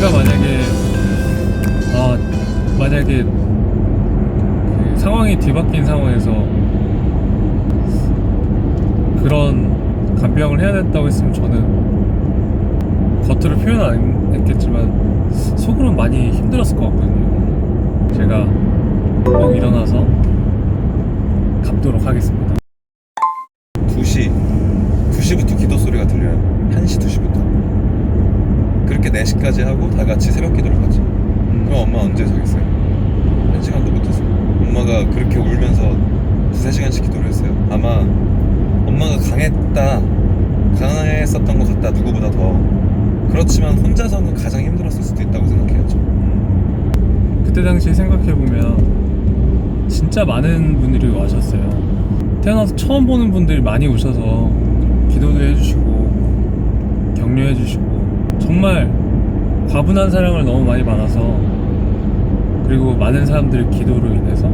제가 만약에 아 만약에 그 상황이 뒤바뀐 상황에서 그런 간병을 해야 된다고 했으면 저는 겉으로 표현 안 했겠지만 속으로는 많이 힘들었을 것 같거든요. 제가 꼭 일어나서 갚도록 하겠습니다. 2시 2시부터 기도 소리가 들려요 1시 2시부터 그렇게 4시까지 하고 다 같이 새벽 기도를 가죠 그럼 엄마 언제 자겠어요? 1시간도 못했어요 엄마가 그렇게 울면서 두세 시간씩 기도를 했어요 아마 엄마가 강했다 강했었던 것 같다 누구보다 더 그렇지만 혼자서는 가장 힘들었을 수도 있다고 생각해요 저. 그때 당시 생각해보면 진짜 많은 분들이 와셨어요. 태어나서 처음 보는 분들이 많이 오셔서 기도도 해주시고 격려해주시고 정말 과분한 사랑을 너무 많이 받아서 그리고 많은 사람들의 기도로 인해서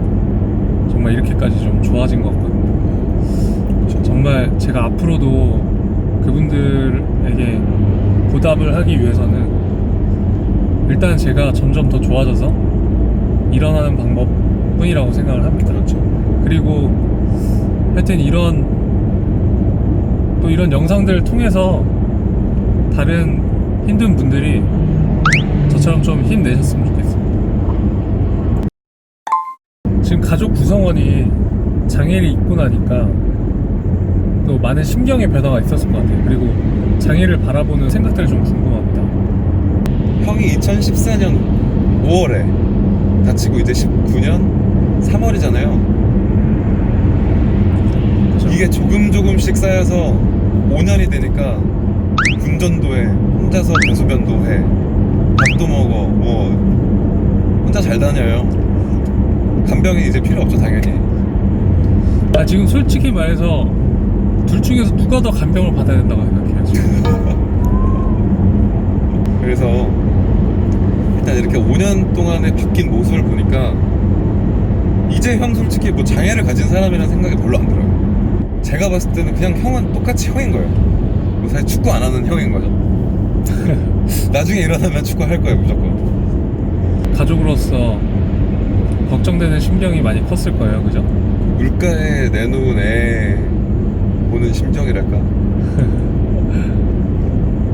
정말 이렇게까지 좀 좋아진 것 같거든요. 정말 제가 앞으로도 그분들에게 보답을 하기 위해서는 일단 제가 점점 더 좋아져서 일어나는 방법뿐이라고 생각을 합니다. 그렇죠 그리고 하여튼 이런 또 이런 영상들을 통해서 다른 힘든 분들이 저처럼 좀 힘내셨으면 좋겠습니다. 지금 가족 구성원이 장애를 입고 나니까 또 많은 심경의 변화가 있었을 것 같아요. 그리고 장애를 바라보는 생각들이 좀 궁금합니다. 형이 2014년 5월에 다치고 이제 19년 3월이잖아요. 그죠? 이게 조금 조금씩 쌓여서 5년이 되니까 군전도 해, 혼자서 대소변도 해, 밥도 먹어, 뭐 혼자 잘 다녀요. 간병이 이제 필요 없죠 당연히. 아 지금 솔직히 말해서 둘 중에서 누가 더 간병을 받아야 된다고 생각해요 지금 그래서 일단 이렇게 5년 동안의 바뀐 모습을 보니까 이제 형 솔직히 뭐 장애를 가진 사람이라는 생각이 별로 안 들어요. 제가 봤을 때는 그냥 형은 똑같이 형인 거예요. 뭐 사실 축구 안 하는 형인 거죠. 나중에 일어나면 축구 할 거예요 무조건. 가족으로서 걱정되는 심경이 많이 컸을 거예요 그죠? 물가에 내놓은 애 보는 심정이랄까.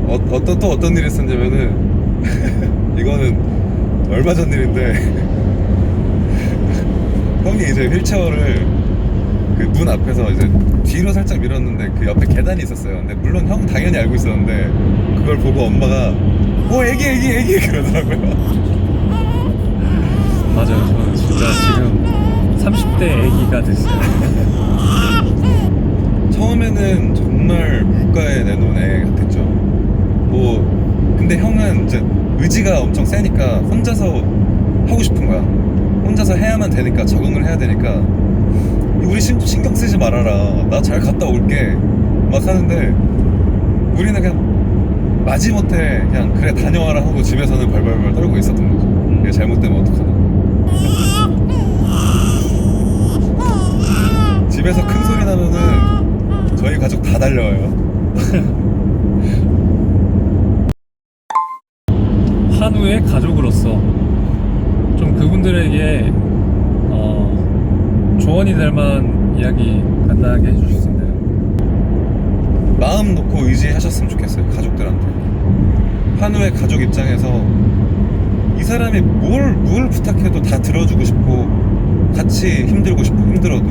어, 어떤 또 어떤 일이 있었냐면은 이거는 얼마 전 일인데 형이 이제 휠체어를 그 문 앞에서 이제 뒤로 살짝 밀었는데 그 옆에 계단이 있었어요. 근데 물론 형 당연히 알고 있었는데 그걸 보고 엄마가 오 애기 애기 애기 그러더라고요. 맞아요 저는 진짜 지금 30대 애기가 됐어요 처음에는 정말 물가에 내놓은 애 같았죠. 뭐 근데 형은 이제 의지가 엄청 세니까 혼자서 하고 싶은 거야. 혼자서 해야만 되니까 적응을 해야 되니까 우리 신, 신경 쓰지 말아라. 나 잘 갔다 올게. 막 하는데 우리는 그냥 마지못해 그냥 그래 다녀와라 하고 집에서는 발발발 떨고 있었던 거죠. 이게 잘못되면 어떡하나. 집에서 큰 소리 나면은 저희 가족 다 달려와요. 한우의 가족으로서 좀 그분들에게 어, 조언이 될 만한 이야기 간단하게 해주실 수 있나요? 마음 놓고 의지하셨으면 좋겠어요 가족들한테 한우의 가족 입장에서 이 사람이 뭘, 뭘 부탁해도 다 들어주고 싶고 같이 힘들고 싶고 힘들어도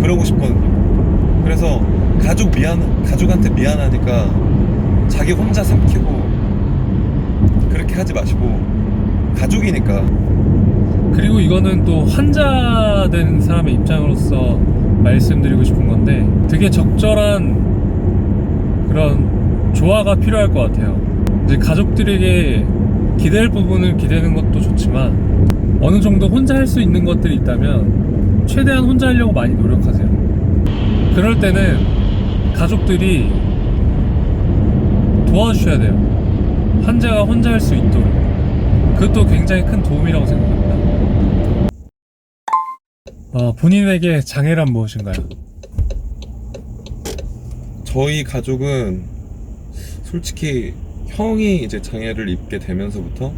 그러고 싶거든요 그래서 가족 미안 가족한테 미안하니까 자기 혼자 삼키고 그렇게 하지 마시고 가족이니까 그리고 이거는 또 환자된 사람의 입장으로서 말씀드리고 싶은 건데 되게 적절한 그런 조화가 필요할 것 같아요. 이제 가족들에게 기댈 부분을 기대는 것도 좋지만 어느 정도 혼자 할 수 있는 것들이 있다면 최대한 혼자 하려고 많이 노력하세요. 그럴 때는 가족들이 도와주셔야 돼요. 환자가 혼자 할 수 있도록. 그것도 굉장히 큰 도움이라고 생각합니다. 어, 본인에게 장애란 무엇인가요? 저희 가족은 솔직히 형이 이제 장애를 입게 되면서부터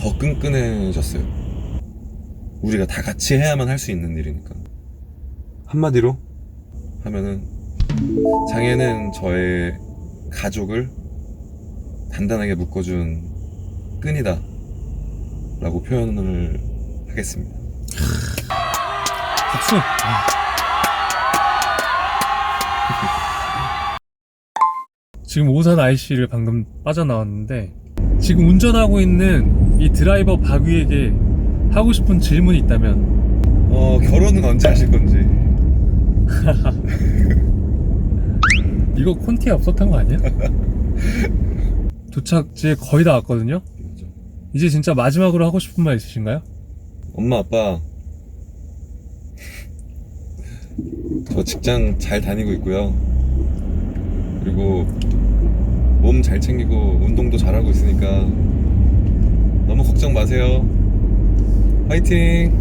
더 끈끈해졌어요. 우리가 다 같이 해야만 할 수 있는 일이니까. 한마디로 하면은 장애는 저의 가족을 단단하게 묶어준 끈이다 라고 표현을 하겠습니다. 박수. 지금 오산 IC를 방금 빠져나왔는데 지금 운전하고 있는 이 드라이버 박위에게 하고 싶은 질문이 있다면 어, 결혼은 언제 하실 건지. 이거 콘티에 없었던 거 아니야? 도착지에 거의 다 왔거든요. 이제 진짜 마지막으로 하고 싶은 말 있으신가요? 엄마, 아빠. 저 직장 잘 다니고 있고요. 그리고 몸 잘 챙기고 운동도 잘하고 있으니까 너무 걱정 마세요. 화이팅!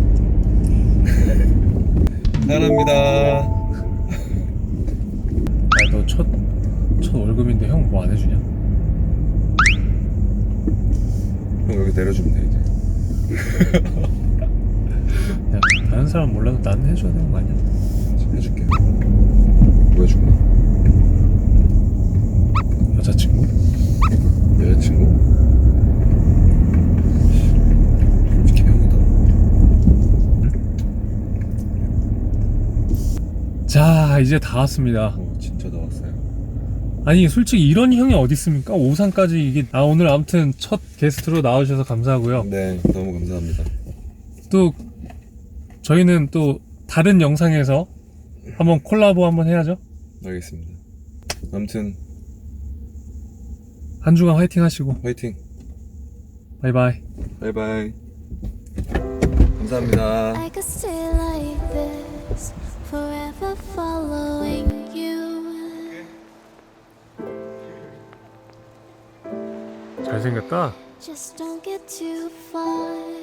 사랑합니다. 아, 너 첫, 첫 월급인데 형 뭐 안 해주냐? 형 여기 내려주면 돼, 이제. 야, 다른 사람 몰라도 나는 해줘야 되는 거 아니야? 해줄게. 뭐 해줄까? 여자친구? 여자친구? 자, 이제 다 왔습니다. 어, 진짜 나왔어요. 아니, 솔직히 이런 형이 어디 있습니까? 오산까지 이게, 아, 오늘 아무튼 첫 게스트로 나와주셔서 감사하고요. 네, 너무 감사합니다. 또, 저희는 또 다른 영상에서 한번 콜라보 한번 해야죠. 알겠습니다. 아무튼 한 주간 화이팅 하시고, 화이팅. 바이바이. 바이바이. 감사합니다. I could stay like this, forever following you. 잘생겼다. Just don't get too far.